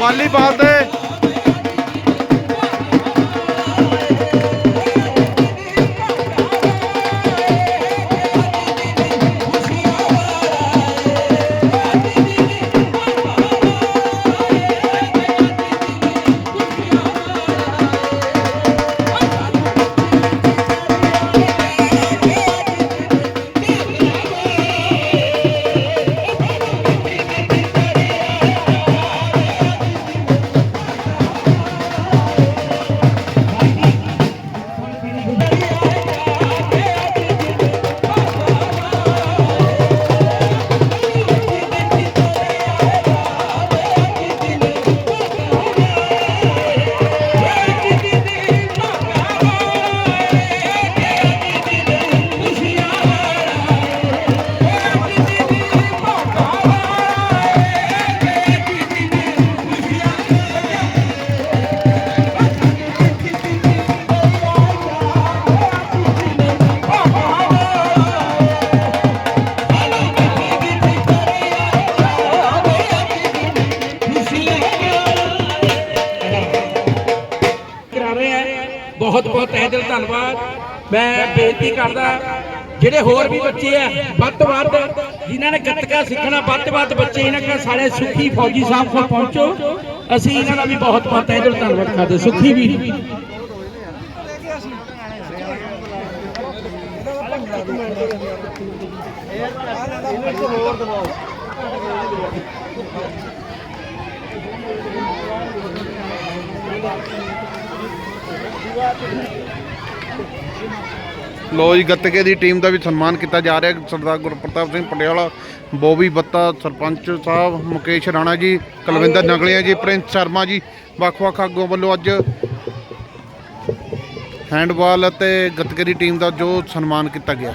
Volleyball ਦੇ ਕਰਾ ਬਹੁਤ ਬਹੁਤ ਤਹਿ ਦਿਲ, ਧੰਨਵਾਦ। ਮੈਂ ਬੇਨਤੀ ਕਰਦਾ, ਜਿਹੜੇ ਹੋਰ ਵੀ ਬੱਚੇ ਆ, ਵੱਧ ਤੋਂ ਵੱਧ, ਜਿਨ੍ਹਾਂ ਨੇ ਗੱਤਕਾ ਸਿੱਖਣਾ, ਵੱਧ ਤੋਂ ਵੱਧ ਬੱਚੇ ਇਹਨਾਂ ਕੋਲ ਸਾਰੇ ਸੁਖੀ ਫੌਜੀ ਸਾਹਿਬ ਕੋਲ ਪਹੁੰਚੋ। ਅਸੀਂ ਇਹਨਾਂ ਦਾ ਵੀ ਬਹੁਤ ਬਹੁਤ ਤਹਿ ਦਿਲ, ਧੰਨਵਾਦ ਕਰਦੇ ਸੁਖੀ ਵੀ ਲੋ ਜੀ, ਗੱਤਕੇ ਦੀ ਟੀਮ ਦਾ ਵੀ ਸਨਮਾਨ ਕੀਤਾ ਜਾ ਰਿਹਾ ਸਰਦਾਰ ਗੁਰਪ੍ਰਤਾਪ ਸਿੰਘ ਪਟਿਆਲਾ, ਬੋਬੀ ਬੱਤਾ, ਸਰਪੰਚ ਸਾਹਿਬ, ਮੁਕੇਸ਼ ਰਾਣਾ ਜੀ, ਕੁਲਵਿੰਦਰ ਨਗਲੀਆ ਜੀ, ਪ੍ਰਿੰਸ ਸ਼ਰਮਾ ਜੀ, ਵੱਖ-ਵੱਖ ਆਗੂਆਂ ਵੱਲੋਂ ਅੱਜ ਹੈਂਡਬਾਲ ਅਤੇ ਗੱਤਕੇ ਦੀ ਟੀਮ ਦਾ ਜੋ ਸਨਮਾਨ ਕੀਤਾ ਗਿਆ।